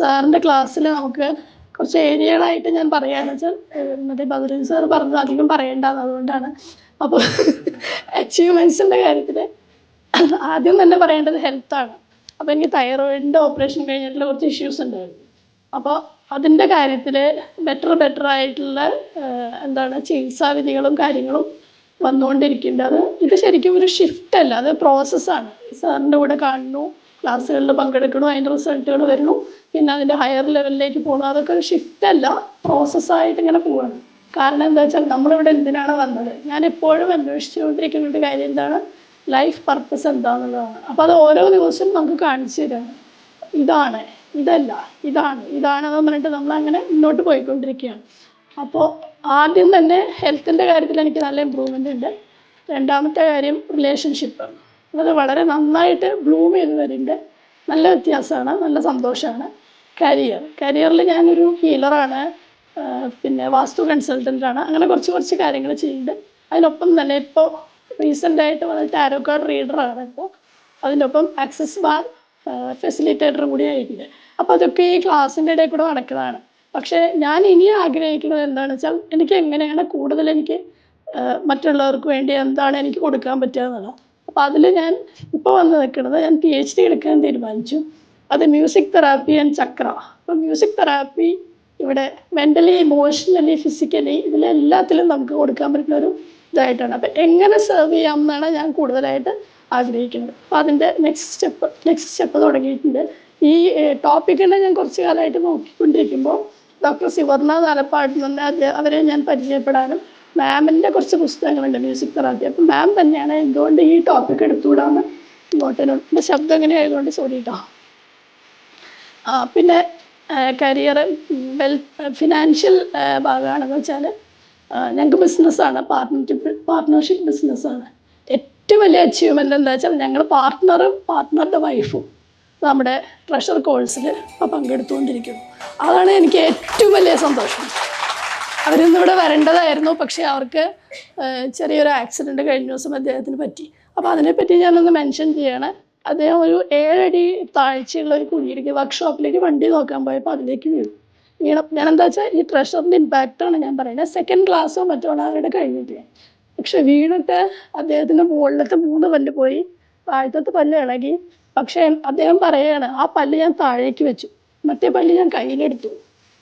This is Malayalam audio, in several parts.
സാറിന്റെ ക്ലാസ്സിൽ നമുക്ക് കുറച്ച് ഏരിയകളായിട്ട് ഞാൻ പറയാന്ന് വെച്ചാൽ മറ്റേ ബദറുദ്ദീൻ സാർ പറഞ്ഞത് അധികം പറയേണ്ടതാണ് അതുകൊണ്ടാണ്. അപ്പോൾ അച്ചീവ്മെൻസിന്റെ കാര്യത്തിൽ ആദ്യം തന്നെ പറയേണ്ടത് ഹെൽത്താണ് അപ്പോൾ എനിക്ക് തൈറോയിഡിന്റെ ഓപ്പറേഷൻ കഴിഞ്ഞിട്ടുള്ള കുറച്ച് ഇഷ്യൂസ് ഉണ്ടായിരുന്നു അപ്പോൾ അതിന്റെ കാര്യത്തിൽ ബെറ്റർ ബെറ്റർ ആയിട്ടുള്ള എന്താണ് ചികിത്സാവിധികളും കാര്യങ്ങളും വന്നുകൊണ്ടിരിക്കുന്നുണ്ട്. അത് ഇത് ശരിക്കും ഒരു ഷിഫ്റ്റ് അല്ല അത് പ്രോസസ്സാണ് സാറിന്റെ കൂടെ കാണുന്നു. ക്ലാസ്സുകളിൽ പങ്കെടുക്കണു അതിന്റെ റിസൾട്ടുകൾ വരുന്നു. പിന്നെ അതിന്റെ ഹയർ ലെവലിലേക്ക് പോകണം. അതൊക്കെ ഒരു ഷിഫ്റ്റ് അല്ല പ്രോസസ്സായിട്ട് ഇങ്ങനെ പോവാണ്. കാരണം എന്താ വെച്ചാൽ നമ്മളിവിടെ എന്തിനാണ് വന്നത്? ഞാൻ എപ്പോഴും അന്വേഷിച്ചുകൊണ്ടിരിക്കുന്ന ഒരു കാര്യം എന്താണ്? ലൈഫ് പർപ്പസ് എന്താണെന്നുള്ളതാണ് അപ്പോൾ അത് ഓരോ ദിവസവും നമുക്ക് കാണിച്ചു തരാണ് ഇതാണ് ഇതല്ല ഇതാണ് ഇതാണെന്ന് പറഞ്ഞിട്ട് നമ്മൾ അങ്ങനെ മുന്നോട്ട് പോയിക്കൊണ്ടിരിക്കുകയാണ്. അപ്പോൾ ആദ്യം തന്നെ ഹെൽത്തിന്റെ കാര്യത്തിൽ എനിക്ക് നല്ല ഇമ്പ്രൂവ്മെന്റ് ഉണ്ട്. രണ്ടാമത്തെ കാര്യം റിലേഷൻഷിപ്പ് അത് വളരെ നന്നായിട്ട് ബ്ലൂം ചെയ്ത് വരുന്നുണ്ട് നല്ല വ്യത്യാസമാണ് നല്ല സന്തോഷമാണ്. കരിയർ കരിയറിൽ ഞാനൊരു ഹീലറാണ് പിന്നെ വാസ്തു കൺസൾട്ടന്റാണ് അങ്ങനെ കുറച്ച് കുറച്ച് കാര്യങ്ങൾ ചെയ്യുന്നുണ്ട് അതിനൊപ്പം തന്നെ ഇപ്പോൾ റീസെന്റായിട്ട് വന്ന ടാരോ കാർഡ് റീഡറാണ് ഇപ്പോൾ അതിനൊപ്പം ആക്സസ് ബാർ ഫെസിലിറ്റേറ്റർ കൂടി ആയിട്ടുണ്ട്. അപ്പോൾ അതൊക്കെ ഈ ക്ലാസ്സിന്റെ ഇടയിൽ കൂടെ നടക്കുന്നതാണ്. പക്ഷേ ഞാൻ ഇനി ആഗ്രഹിക്കുന്നത് എന്താണെന്ന് വെച്ചാൽ എനിക്ക് എങ്ങനെയാണ് കൂടുതൽ എനിക്ക് മറ്റുള്ളവർക്ക് വേണ്ടി എന്താണ് എനിക്ക് കൊടുക്കാൻ പറ്റുക എന്നുള്ളത് അപ്പോൾ അതിൽ ഞാൻ ഇപ്പോൾ വന്ന് നിൽക്കുന്നത് ഞാൻ പി എച്ച് ഡി എടുക്കാൻ തീരുമാനിച്ചു. അത് മ്യൂസിക് തെറാപ്പി ആൻഡ് ചക്ര അപ്പോൾ മ്യൂസിക് തെറാപ്പി ഇവിടെ മെന്റലി ഇമോഷണലി ഫിസിക്കലി ഇതിലെല്ലാത്തിലും നമുക്ക് കൊടുക്കാൻ പറ്റുന്ന ഒരു ഇതായിട്ടാണ്. അപ്പോൾ എങ്ങനെ സെർവ് ചെയ്യാം എന്നാണ് ഞാൻ കൂടുതലായിട്ട് ആഗ്രഹിക്കുന്നത്. അപ്പോൾ അതിന്റെ നെക്സ്റ്റ് സ്റ്റെപ്പ് നെക്സ്റ്റ് സ്റ്റെപ്പ് തുടങ്ങിയിട്ടുണ്ട്. ഈ ടോപ്പിക്കിനെ ഞാൻ കുറച്ച് കാലമായിട്ട് നോക്കിക്കൊണ്ടിരിക്കുമ്പോൾ ഡോക്ടർ സിവർണ നാലപ്പാട് നിന്ന് അവരെ ഞാൻ പരിചയപ്പെടാനും മാമിന്റെ കുറച്ച് പുസ്തകങ്ങളുണ്ട് മ്യൂസിക് തെറാപ്പി അപ്പം മാം തന്നെയാണ് എന്തുകൊണ്ട് ഈ ടോപ്പിക് എടുത്തുകൂടാന്ന് ഇങ്ങോട്ട് എന്നോട് എന്റെ ശബ്ദം എങ്ങനെ ആയതുകൊണ്ട് സോറി കേട്ടോ പിന്നെ കരിയർ വെൽ ഫിനാൻഷ്യൽ ഭാഗമാണെന്ന് വെച്ചാൽ ഞങ്ങൾക്ക് ബിസിനസ്സാണ് പാർട്ട്ണർഷിപ്പ് പാർട്ട്ണർഷിപ്പ് ബിസിനസ്സാണ് ഏറ്റവും വലിയ അച്ചീവ്മെന്റ് എന്താ വെച്ചാൽ ഞങ്ങൾ പാർട്ട്ണറും പാർട്ട്ണറുടെ വൈഫും നമ്മുടെ ട്രഷർ കോഴ്സിൽ ഇപ്പോൾ പങ്കെടുത്തുകൊണ്ടിരിക്കുന്നു. അതാണ് എനിക്ക് ഏറ്റവും വലിയ സന്തോഷം. അവരിന്ന് ഇവിടെ വരേണ്ടതായിരുന്നു. പക്ഷേ അവർക്ക് ചെറിയൊരു ആക്സിഡന്റ് കഴിഞ്ഞ ദിവസം അദ്ദേഹത്തിന് പറ്റി. അപ്പോൾ അതിനെപ്പറ്റി ഞാനൊന്ന് മെൻഷൻ ചെയ്യണം. അദ്ദേഹം ഒരു ഏഴടി താഴ്ചയുള്ള ഒരു കുഴിയിലേക്ക് വർക്ക്ഷോപ്പിലേക്ക് വണ്ടി നോക്കാൻ പോയപ്പോൾ അതിലേക്ക് വീണു. വീണം ഞാൻ എന്താ വെച്ചാൽ ഈ ട്രഷറിന്റെ ഇമ്പാക്റ്റാണ് ഞാൻ പറയുന്നത് സെക്കൻഡ് ക്ലാസ്സോ മറ്റോ ആണ് അവരുടെ കഴിഞ്ഞിട്ട് പക്ഷെ വീണിട്ട് അദ്ദേഹത്തിന്റെ മുകളിലത്തെ മൂന്ന് പല്ല് പോയി. താഴത്തെ പല്ല് ഇളകി. പക്ഷേ അദ്ദേഹം പറയുകയാണ് ആ പല്ല് ഞാൻ താഴേക്ക് വെച്ചു. മറ്റേ പല്ല് ഞാൻ കയ്യിലെടുത്തു.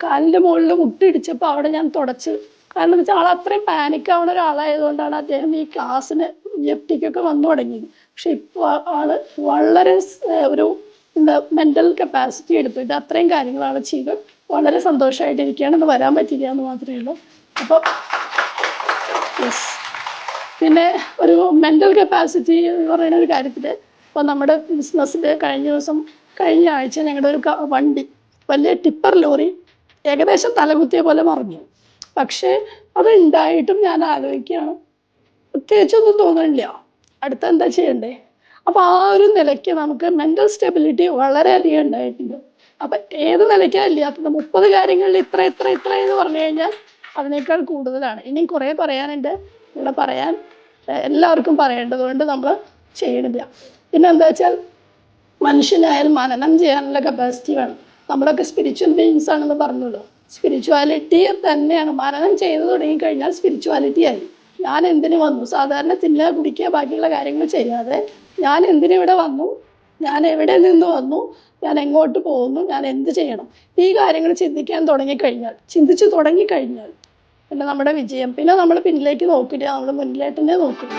കാലിന്റെ മുകളിൽ മുട്ടിടിച്ചപ്പോൾ അവിടെ ഞാൻ തുടച്ച്. കാരണം എന്ന് വെച്ചാൽ ആൾ അത്രയും പാനിക് ആവുന്ന ഒരാളായതുകൊണ്ടാണ് അദ്ദേഹം ഈ ക്ലാസ്സിന് എഫ്റ്റിക്കൊക്കെ വന്നു തുടങ്ങിയത്. പക്ഷെ ഇപ്പോൾ ആൾ വളരെ ഒരു എന്താ മെന്റൽ കപ്പാസിറ്റി എടുത്തിട്ട് അത്രയും കാര്യങ്ങളാണ് ചെയ്ത് വളരെ സന്തോഷമായിട്ടിരിക്കുകയാണ് ഇന്ന് വരാൻ പറ്റില്ല എന്ന് മാത്രമേ ഉള്ളൂ. അപ്പോൾ യെസ് പിന്നെ ഒരു മെന്റൽ കപ്പാസിറ്റി എന്ന് പറയുന്ന ഒരു കാര്യത്തിൽ ഇപ്പോൾ നമ്മുടെ ബിസിനസ്സിൽ കഴിഞ്ഞ ദിവസം കഴിഞ്ഞ ആഴ്ച ഞങ്ങളുടെ ഒരു വണ്ടി വലിയ ടിപ്പർ ലോറി ഏകദേശം തലകുത്തിയ പോലെ മറിഞ്ഞു. പക്ഷേ അത് ഉണ്ടായിട്ടും ഞാൻ ആലോചിക്കുകയാണ്. പ്രത്യേകിച്ചൊന്നും തോന്നുന്നില്ല. അടുത്ത എന്താ ചെയ്യണ്ടേ? അപ്പോൾ ആ ഒരു നിലയ്ക്ക് നമുക്ക് മെന്റൽ സ്റ്റെബിലിറ്റി വളരെയധികം ഉണ്ടായിട്ടുണ്ട്. അപ്പം ഏത് നിലയ്ക്കാണ് ഇല്ലാത്തത് മുപ്പത് കാര്യങ്ങളിൽ ഇത്ര ഇത്ര ഇത്ര എന്ന് പറഞ്ഞു കഴിഞ്ഞാൽ അതിനേക്കാൾ കൂടുതലാണ്. ഇനിയും കുറേ പറയാനുണ്ട്. ഇവിടെ പറയാൻ എല്ലാവർക്കും പറയേണ്ടത് കൊണ്ട് നമ്മൾ ചെയ്യണില്ല പിന്നെ എന്താ വെച്ചാൽ മനുഷ്യനായാൽ മനനം ചെയ്യാനുള്ള കപ്പാസിറ്റി വേണം നമ്മളൊക്കെ സ്പിരിച്വൽ ബീയിങ്സ് ആണെന്ന് പറഞ്ഞല്ലോ. സ്പിരിച്വാലിറ്റി തന്നെയാണ്. മരണം ചെയ്തു തുടങ്ങിക്കഴിഞ്ഞാൽ സ്പിരിച്വാലിറ്റി ആയി. ഞാൻ എന്തിനു വന്നു? സാധാരണ തിന്നുക കുടിക്കുക ബാക്കിയുള്ള കാര്യങ്ങൾ ചെയ്യാതെ ഞാൻ എന്തിനു ഇവിടെ വന്നു? ഞാൻ എവിടെ നിന്ന് വന്നു? ഞാൻ എങ്ങോട്ട് പോകുന്നു? ഞാൻ എന്ത് ചെയ്യണം? ഈ കാര്യങ്ങൾ ചിന്തിക്കാൻ തുടങ്ങിക്കഴിഞ്ഞാൽ ചിന്തിച്ചു തുടങ്ങിക്കഴിഞ്ഞാൽ പിന്നെ നമ്മുടെ വിജയം. പിന്നെ നമ്മൾ പിന്നിലേക്ക് നോക്കില്ല. നമ്മൾ മുന്നിലേക്ക് തന്നെ നോക്കും.